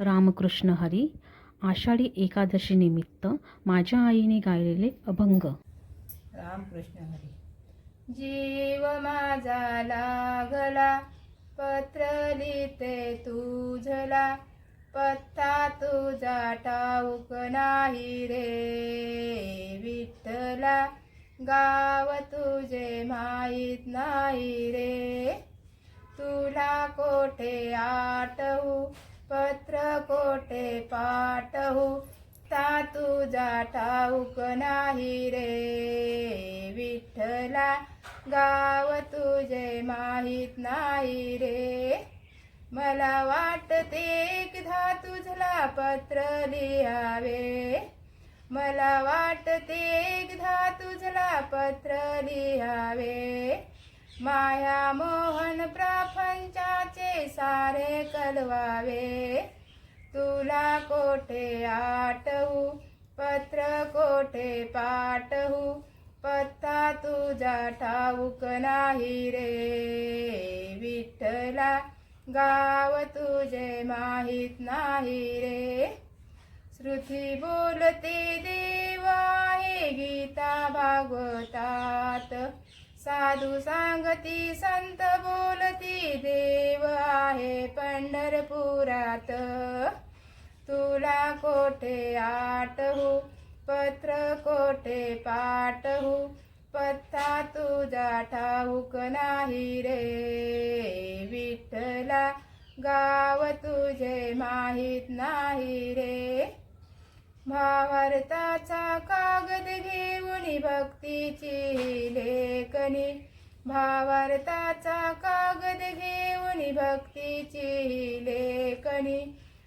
रामकृष्ण हरी आषाढी एकादशी निमित्त माझ्या आईने गायलेले अभंग. रामकृष्ण हरी. जीव माझा लागला पत्र लिहिते तुझला पत्ता तुझा ठाऊक नाही रे विठ्ठला गाव तुझे माहीत नाही रे. तुला कोठे आठवू? पत्र कोठे पाठवू ता तुझा ठाऊक नाही रे. विठ्ठला गाव तुझे माहीत नाही रे. मला वाटते एकदा तुझला पत्र लिहावे. मला वाटते एकदा तुझला पत्र लिहावे. माया मोहन प्राफल सारे कलवावे. तुला कोठे आठवू? पत्र कोठे पाठवू? पत्ता तुझा ठाऊक नाही रे. विठ्ठला गाव तुझे माहीत नाही रे. श्रुती बोलते देवा हे गीता भागवतात. साधू सांगती संत बोल पुरात तुला कोठे आठवू? पत्र कोठे पाठवू? पत्ता तुझा ठाऊक नाही रे. विठ्ठला गाव तुझे माहीत नाही रे. भावार्थाचा कागद घेऊन भक्तीची लेखनी भावार्थाचा कागद घेऊन भक्तीची लेखनी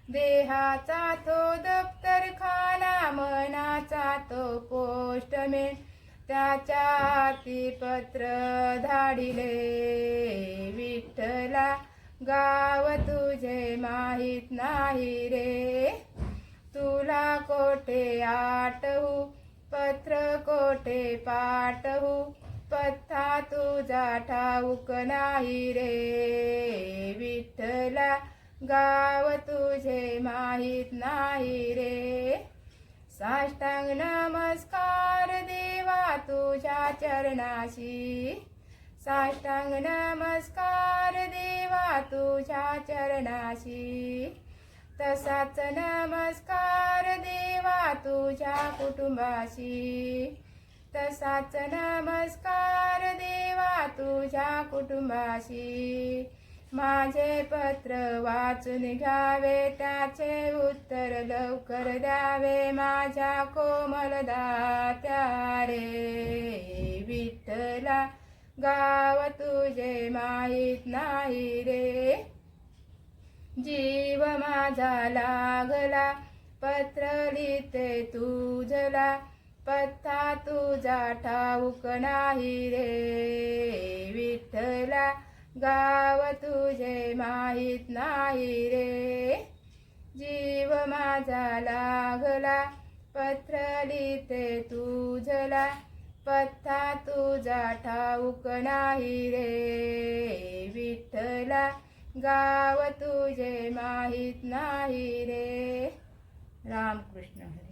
देहाचा तो दप्तर खाना मनाचा तो पोस्टमेन त्याच्या हाती पत्र धाडिले विठ्ठला गाव तुझे माहीत नाही रे. तुला कोठे आठवू पत्र कोठे पाठवू? पत्था तुझा ठाऊक नाही रे. विठ्ठला गाव तुझे माहीत नाही रे. साष्टांग नमस्कार देवा तुझ्या चरणाशी. साष्टांग नमस्कार देवा तुझ्या चरणाशी. तसाच नमस्कार देवा तुझ्या कुटुंबाशी. तसाच नमस्कार तुझ्या कुटुंबाशी माझे पत्र वाचून घ्यावे त्याचे उत्तर लवकर द्यावे. माझ्या कोमल दात्या रे विठ्ठला गाव तुझे माहीत नाही रे. जीव माझा लागला पत्र लिहिते तुझला पत्ता तुझा ठाऊक नाही रे. विठ्ठला गाव तुझे माहीत नाही रे. जीव माझा लागला पत्र लिहिते तुझला पत्ता तुझा ठाऊक नाही रे. विठ्ठला गाव तुझे माहीत नाही रे. रामकृष्ण हरे.